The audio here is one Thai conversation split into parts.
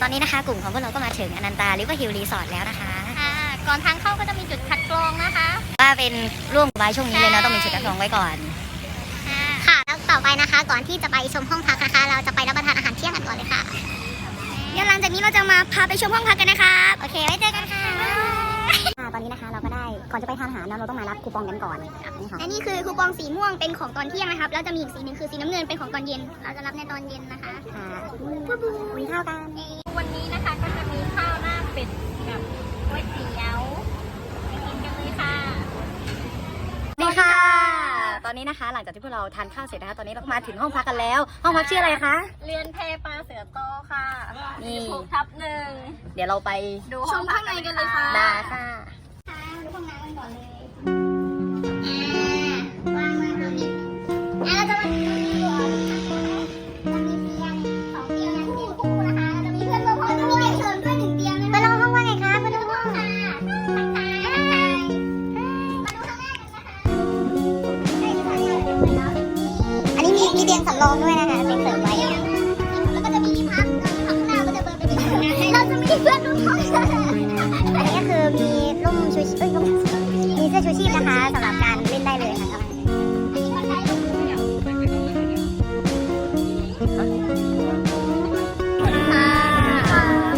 ตอนนี้นะคะกลุ่มของพวกเราก็มาถึงอนันตาริเวอร์ฮิลรีสอร์ทแล้วนะคะอ่าก่อนทางเข้าก็จะมีจุดคัดกรองนะคะว่าเป็นร่วมไว้ช่วงนี้เลยเนาะต้องมีชุดนักร้องไว้ก่อน ค่ะแล้วต่อไปนะคะ ก่อนที่จะไปชมห้องพักนะคะ เราจะไปรับประทานอาหารเที่ยงกันก่อนเลยค่ะเดี๋ยวหลังจากนี้เราจะมาพาไปชมห้องพักกันนะคะโอเคไว้เจอกันค่ะ ตอนนี้นะคะเราก็ได้ก่อนจะไปทานอาหารเราต้องมารับคูปองกันก่อนนี่ค่ะและนี่คือคูปองสีม่วงเป็นของตอนเที่ยงนะครับแล้วจะมีอีกสีหนึ่งคือสีน้ำเงินเป็นของตอนเย็น เราจะรับในตอนเย็นนะคะค่ะมีข้าวกันวันนี้นะคะก็จะมีข้าวหน้าเป็ดกับก๋วยเตี๋ยวไปกินกันเลยค่ะดีค่ะต อนนี้นะคะหลังจากที่พวกเราทานข้าวเสร็จนะคะ ตอนนี้เราก็มาถึงห้องพักกันแล้ว ห้องพักชื่ออะไรคะ เรียนเพปลาเสือโตค่ะนี่ถูกทับหนึ่ง เดี๋ยวเราไปดูห้องข้างในกันเลยค่ะดาค่ะ มีมีเตียงสำรองด้วยนะคะเตียงเสริมไว้แล้วก็จะมีพักพักหน้าก็จะเบิร์ไปเป็นห้องน้ำเราจะมีเพื่อนร่วมห้องค่ะอันนี้ก็คือมีร่มชูชีพเอ้ยร่มมีเสื้อชูชีพนะคะสำหรับการเล่นได้เลยค่ะ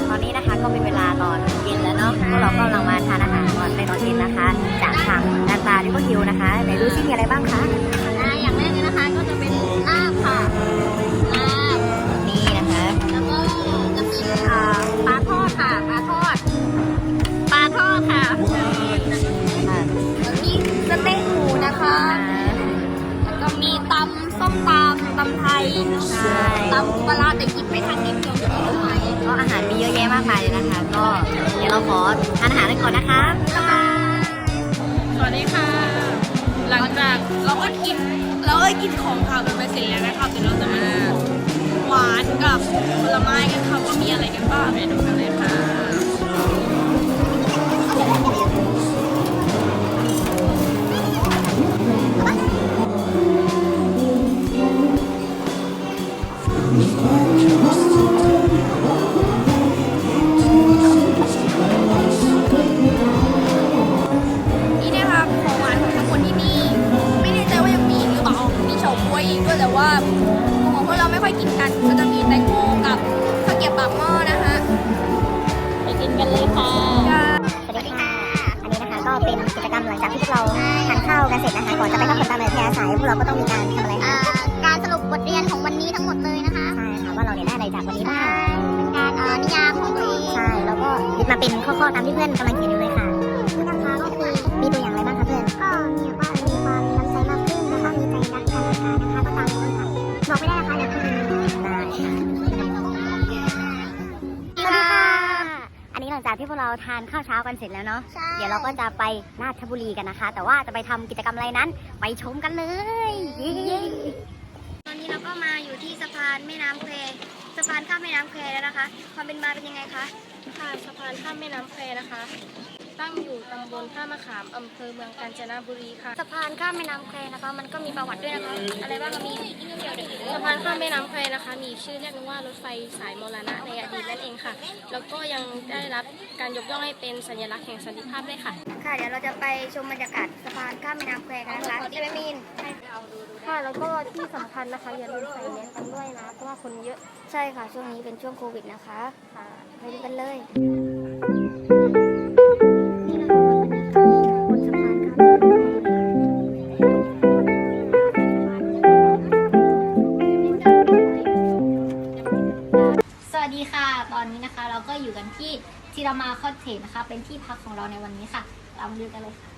ตอนนี้นะคะก็เป็นเวลาตอนเย็นแล้วเนาะพวกเราก็กำลังมาทานอาหารก่อนในตอนเย็นนะคะ จากทางนาตาลิเวอร์ฮิลนะคะไหนดูซิมีอะไรบ้างคะ ตำส้มตำตำไทยใช่ตำปลาร้าแต่กินไม่ทันนิดเดียวจะไม่ไหวก็อาหารมีเยอะแยะมากมายเลยนะคะ ก็เดี๋ยวเราขอทานอาหารกันก่อนนะคะบ๊ายบายสวัสดีค่ะ หลังจากเราก็กินเราก็กินของขาวกันไปเสร็จแล้วนะครับเดี๋ยวเราจะมาหวานกับผลไม้กันค่ะว่ามีอะไรกันบ้างไปดูกันเลยค่ะ อีกด้วยแต่ว่าของพวกเราไม่ค่อยกินกันก็จะมีแตงโมกับข้าวเกรี๊ยวปากหม้อนะคะไปกินกันเลยค่ะสวัสดีค่ะ อันนี้นะคะก็เป็นกิจกรรมหลังจากที่พวกเราทานข้าวกันเสร็จนะคะก่อนจะไปพักผ่อนตามอัธยาศัยพวกเราก็ต้องมีการทำอะไรอ่าคะการสรุปบทเรียนของวันนี้ทั้งหมดเลยนะคะใช่ค่ะว่าเราเนี่ยได้อะไรจากวันนี้บ้างเป็นการเอ่อนิยามของตัวเองใช่แล้วก็ยึดมาเป็นข้อๆตามที่เพื่อนกำลังเขียนอยู่เลยค่ะนี่นะคะก็คือมีตัวอย่างอะไรบ้างคะเพื่อนก็มีแบบ จากที่พวกเราทานข้าวเช้ากันเสร็จแล้วเนาะ ใช่ เดี๋ยวเราก็จะไปราชบุรีกันนะคะ แต่ว่าจะไปทำกิจกรรมอะไรนั้น ไปชมกันเลยเย้ตอนนี้เราก็มาอยู่ที่สะพานแม่น้ำแควสะพานข้ามแม่น้ำแควแล้วนะคะ ความเป็นมาเป็นยังไงคะ ค่ะสะพานข้ามแม่น้ำแควนะคะ ตั้งอยู่ตำบลท่ามะขามอำเภอเมืองกาญจนบุรีค่ะ สะพานข้ามแม่น้ำแควนะคะ มันก็มีประวัติด้วยนะคะ อะไรบ้างคะมีสะพานข้ามแม่น้ำแควนะคะ มีชื่อเรียกว่ารถไฟสายมรณะในอดีตนั่นเองค่ะ แล้วก็ยังได้รับการยกย่องให้เป็นสัญลักษณ์แห่งสันติภาพด้วยค่ะ ค่ะ เดี๋ยวเราจะไปชมบรรยากาศสะพานข้ามแม่น้ำแควกันนะคะใช่ไหมมีนค่ะ แล้วก็ที่สำคัญนะคะอย่าลืมใส่แมสกันด้วยนะ เพราะว่าคนเยอะ ใช่ค่ะ ช่วงนี้เป็นช่วงโควิดนะคะ ค่ะ ไปดูกันเลย อยู่กันที่ทีรามาคอตเทจนะคะ เป็นที่พักของเราในวันนี้ค่ะ เรามาดูกันเลยค่ะ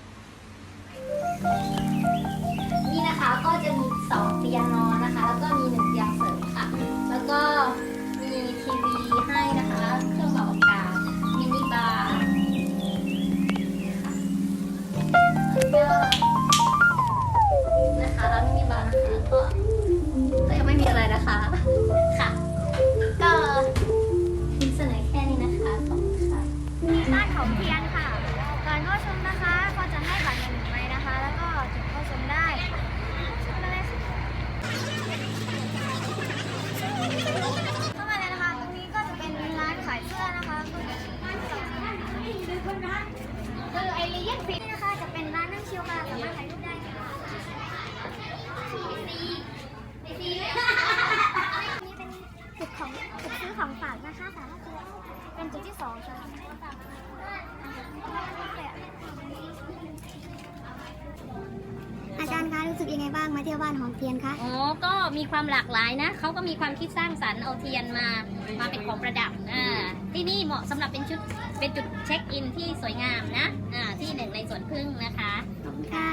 นี่นะคะก็จะมีสองเตียงนอนนะคะ แล้วก็มีหนึ่ง กยังไงบ้างมาเที่ยวบ้านหอมเทียนคะ อ๋อ ก็มีความหลากหลายนะ เขาก็มีความคิดสร้างสรรค์เอาเทียนมา มาเป็นของประดับ อ่า ที่นี่เหมาะสำหรับเป็นชุด เป็นจุดเช็คอินที่สวยงามนะ อ่า ที่หนึ่งในสวนพึ่งนะคะ ขอบคุณค่ะ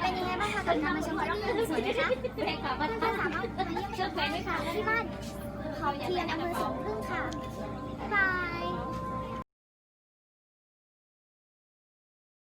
เป็นยังไงบ้างคะกับการมาชมที่นี่สวยไหมคะแขกขับมาก็สามารถมาเยี่ยมชมแฟนได้ค่ะที่บ้านเขาเทียนอำเภอสวนพึ่งค่ะบ๊ายบาย